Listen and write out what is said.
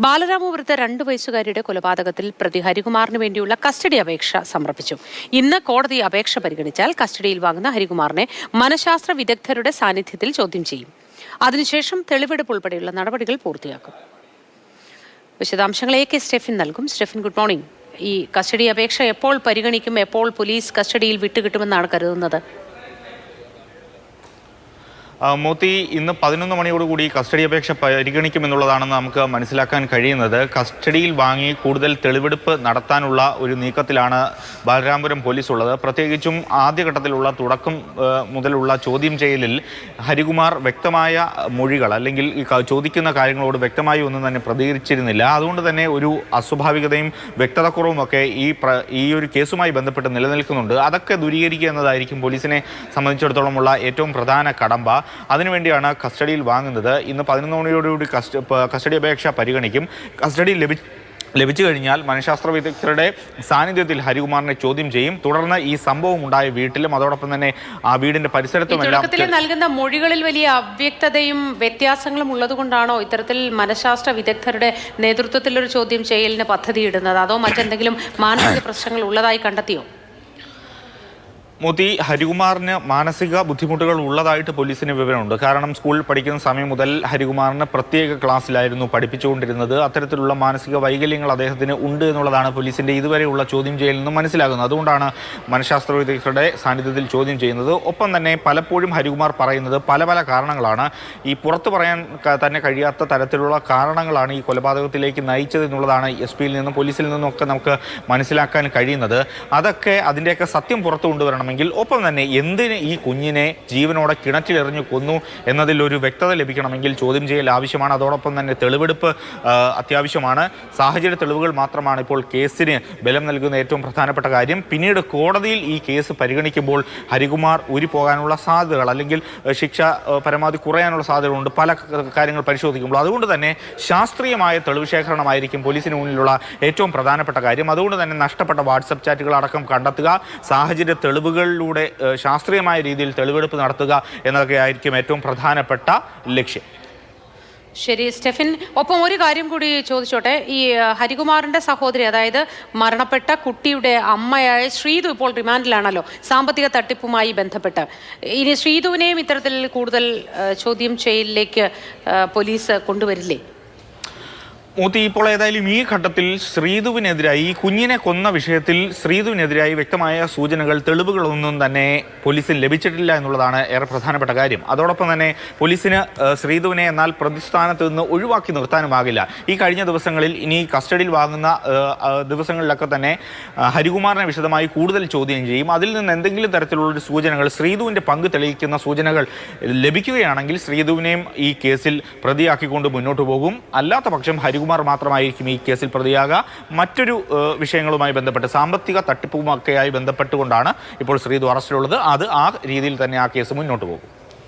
ബാലരാമപുരത്ത് രണ്ട് വയസ്സുകാരിയുടെ കൊലപാതകത്തിൽ പ്രതി ഹരികുമാറിന് വേണ്ടിയുള്ള കസ്റ്റഡി അപേക്ഷ സമർപ്പിച്ചു. ഇന്ന് കോടതി അപേക്ഷ പരിഗണിച്ചാൽ കസ്റ്റഡിയിൽ വാങ്ങുന്ന ഹരികുമാറിനെ മനഃശാസ്ത്ര വിദഗ്ധരുടെ സാന്നിധ്യത്തിൽ ചോദ്യം ചെയ്യും. അതിനുശേഷം തെളിവെടുപ്പ് ഉൾപ്പെടെയുള്ള നടപടികൾ പൂർത്തിയാക്കും. വിശദാംശങ്ങൾ എ കെ സ്റ്റെഫിൻ നൽകും. Stefin good morning. ഈ കസ്റ്റഡി അപേക്ഷ എപ്പോൾ പരിഗണിക്കും എപ്പോൾ പോലീസ് കസ്റ്റഡിയിൽ വിട്ടുകിട്ടുമെന്നാണ് കരുതുന്നത്? മോത്തി ഇന്ന് പതിനൊന്ന് മണിയോടുകൂടി കസ്റ്റഡി അപേക്ഷ പരിഗണിക്കുമെന്നുള്ളതാണെന്ന് നമുക്ക് മനസ്സിലാക്കാൻ കഴിയുന്നത്. കസ്റ്റഡിയിൽ വാങ്ങി കൂടുതൽ തെളിവെടുപ്പ് നടത്താനുള്ള ഒരു നീക്കത്തിലാണ് ബാലരാമപുരം പോലീസ് ഉള്ളത് പ്രത്യേകിച്ചും ആദ്യഘട്ടത്തിലുള്ള തുടക്കം മുതലുള്ള ചോദ്യം ചെയ്യലിൽ ഹരികുമാർ വ്യക്തമായ മൊഴികൾ അല്ലെങ്കിൽ ചോദിക്കുന്ന കാര്യങ്ങളോട് വ്യക്തമായി ഒന്നും തന്നെ പ്രതികരിച്ചിരുന്നില്ല. അതുകൊണ്ട് തന്നെ ഒരു അസ്വാഭാവികതയും വ്യക്തതക്കുറവും ഒക്കെ ഈ ഈ ഒരു കേസുമായി ബന്ധപ്പെട്ട് നിലനിൽക്കുന്നുണ്ട്. അതൊക്കെ ദൂരീകരിക്കുക എന്നതായിരിക്കും പോലീസിനെ സംബന്ധിച്ചിടത്തോളമുള്ള ഏറ്റവും പ്രധാന കടമ്പ. അതിനുവേണ്ടിയാണ് കസ്റ്റഡിയിൽ വാങ്ങുന്നത്. ഇന്ന് പതിനൊന്ന് മണിയോടുകൂടി കസ്റ്റ കസ്റ്റഡി അപേക്ഷ പരിഗണിക്കും. കസ്റ്റഡി ലഭി ലഭിച്ചു കഴിഞ്ഞാൽ മനഃശാസ്ത്ര വിദഗ്ധരുടെ സാന്നിധ്യത്തിൽ ഹരികുമാറിനെ ചോദ്യം ചെയ്യും. തുടർന്ന് ഈ സംഭവം ഉണ്ടായ വീട്ടിലും അതോടൊപ്പം തന്നെ ആ വീടിന്റെ പരിസരത്തും പരിസരത്തുമെല്ലാം നൽകുന്ന മൊഴികളിൽ വലിയ അവ്യക്തതയും വ്യത്യാസങ്ങളും ഉള്ളതുകൊണ്ടാണോ ഇത്തരത്തിൽ മനഃശാസ്ത്ര വിദഗ്ധരുടെ നേതൃത്വത്തിലൊരു ചോദ്യം ചെയ്യലിന് പദ്ധതിയിടുന്നത്? അതോ മറ്റെന്തെങ്കിലും മാനസിക പ്രശ്നങ്ങൾ ഉള്ളതായി കണ്ടെത്തിയോ? മോത്തി ഹരികുമാറിന് മാനസിക ബുദ്ധിമുട്ടുകൾ ഉള്ളതായിട്ട് പോലീസിന് വിവരമുണ്ട്. കാരണം സ്കൂളിൽ പഠിക്കുന്ന സമയം മുതൽ ഹരികുമാറിന് പ്രത്യേക ക്ലാസ്സിലായിരുന്നു പഠിപ്പിച്ചുകൊണ്ടിരുന്നത്. അത്തരത്തിലുള്ള മാനസിക വൈകല്യങ്ങൾ അദ്ദേഹത്തിന് ഉണ്ട് എന്നുള്ളതാണ് പോലീസിന്റെ ഇതുവരെയുള്ള ചോദ്യം ചെയ്യലിൽ നിന്ന് മനസ്സിലാകുന്നത്. അതുകൊണ്ടാണ് മനഃശാസ്ത്ര വിദഗ്ധരുടെ സാന്നിധ്യത്തിൽ ചോദ്യം ചെയ്യുന്നത്. ഒപ്പം തന്നെ പലപ്പോഴും ഹരികുമാർ പറയുന്നത് പല പല കാരണങ്ങളാണ്. ഈ പുറത്തു പറയാൻ തന്നെ കഴിയാത്ത തരത്തിലുള്ള കാരണങ്ങളാണ് ഈ കൊലപാതകത്തിലേക്ക് നയിച്ചത് എന്നുള്ളതാണ് എസ് പിയിൽ നിന്നും പോലീസിൽ നിന്നും ഒക്കെ നമുക്ക് മനസ്സിലാക്കാൻ കഴിയുന്നത്. അതൊക്കെ അതിന്റെയൊക്കെ സത്യം പുറത്തു കൊണ്ടുവരണമെങ്കിൽ ഒപ്പം തന്നെ എന്തിന് ഈ കുഞ്ഞിനെ ജീവനോടെ കിണറ്റിലെറിഞ്ഞു കൊന്നു എന്നതിൽ ഒരു വ്യക്തത ലഭിക്കണമെങ്കിൽ ചോദ്യം ചെയ്യൽ ആവശ്യമാണ്. അതോടൊപ്പം തന്നെ തെളിവെടുപ്പ് അത്യാവശ്യമാണ്. സാഹചര്യ തെളിവുകൾ മാത്രമാണ് ഇപ്പോൾ കേസിന് ബലം നൽകുന്ന ഏറ്റവും പ്രധാനപ്പെട്ട കാര്യം. പിന്നീട് കോടതിയിൽ ഈ കേസ് പരിഗണിക്കുമ്പോൾ ഹരികുമാർ ഊരിപ്പോകാനുള്ള സാധ്യതകൾ അല്ലെങ്കിൽ ശിക്ഷ പരമാവധി കുറയാനുള്ള സാധ്യതകളുണ്ട്. പല കാര്യങ്ങൾ പരിശോധിക്കുമ്പോൾ. അതുകൊണ്ട് തന്നെ ശാസ്ത്രീയമായ തെളിവ് ശേഖരണമായിരിക്കും പോലീസിന് മുന്നിലുള്ള ഏറ്റവും പ്രധാനപ്പെട്ട കാര്യം. അതുകൊണ്ട് തന്നെ നഷ്ടപ്പെട്ട വാട്സപ്പ് ചാറ്റുകൾ അടക്കം കണ്ടെത്തുക. സാഹചര്യ തെളിവുകളിലൂടെ ശാസ്ത്രീയമായ രീതിയിൽ തെളിവെടുപ്പ് നടത്തുക എന്നതൊക്കെ ആയിരിക്കും ഏറ്റവും പ്രധാനപ്പെട്ട ലക്ഷ്യം. ശരി സ്റ്റെഫിൻ ഒപ്പം ഒരു കാര്യം കൂടി ചോദിച്ചോട്ടെ. ഈ ഹരികുമാറിന്റെ സഹോദരി അതായത് മരണപ്പെട്ട കുട്ടിയുടെ അമ്മയായ ശ്രീതു ഇപ്പോൾ റിമാൻഡിലാണല്ലോ സാമ്പത്തിക തട്ടിപ്പുമായി ബന്ധപ്പെട്ട്. ഇനി ശ്രീതുവിനെയും ഇത്തരത്തിൽ കൂടുതൽ ചോദ്യം ചെയ്യലിലേക്ക് പോലീസ് കൊണ്ടുവരില്ലേ? മൂത്തി ഇപ്പോൾ ഏതായാലും ഈ ഘട്ടത്തിൽ ശ്രീധുവിനെതിരായി ഈ കുഞ്ഞിനെ കൊന്ന വിഷയത്തിൽ ശ്രീധുവിനെതിരായി വ്യക്തമായ സൂചനകൾ തെളിവുകളൊന്നും തന്നെ പോലീസിന് ലഭിച്ചിട്ടില്ല എന്നുള്ളതാണ് ഏറെ പ്രധാനപ്പെട്ട കാര്യം. അതോടൊപ്പം തന്നെ പോലീസിന് ശ്രീധുവിനെ എന്നാൽ പ്രതിസ്ഥാനത്ത് നിന്ന് ഒഴിവാക്കി നിർത്താനുമാകില്ല. ഈ കഴിഞ്ഞ ദിവസങ്ങളിൽ ഇനി കസ്റ്റഡിയിൽ വാങ്ങുന്ന ദിവസങ്ങളിലൊക്കെ തന്നെ ഹരികുമാറിനെ വിശദമായി കൂടുതൽ ചോദ്യം ചെയ്യും. അതിൽ നിന്ന് എന്തെങ്കിലും തരത്തിലുള്ള ഒരു സൂചനകൾ ശ്രീധുവിന്റെ പങ്ക് തെളിയിക്കുന്ന സൂചനകൾ ലഭിക്കുകയാണെങ്കിൽ ശ്രീധുവിനെയും ഈ കേസിൽ പ്രതിയാക്കിക്കൊണ്ട് മുന്നോട്ട് പോകും. അല്ലാത്ത പക്ഷം ഹരികുമാർ മാത്രമായിരിക്കും ഈ കേസിൽ പ്രതിയാകുക. മറ്റൊരു വിഷയങ്ങളുമായി ബന്ധപ്പെട്ട് സാമ്പത്തിക തട്ടിപ്പുമൊക്കെയായി ബന്ധപ്പെട്ടുകൊണ്ടാണ് ഇപ്പോൾ ശ്രീധു അറസ്റ്റിലുള്ളത്. അത് ആ രീതിയിൽ തന്നെ ആ കേസ് മുന്നോട്ട് പോകും.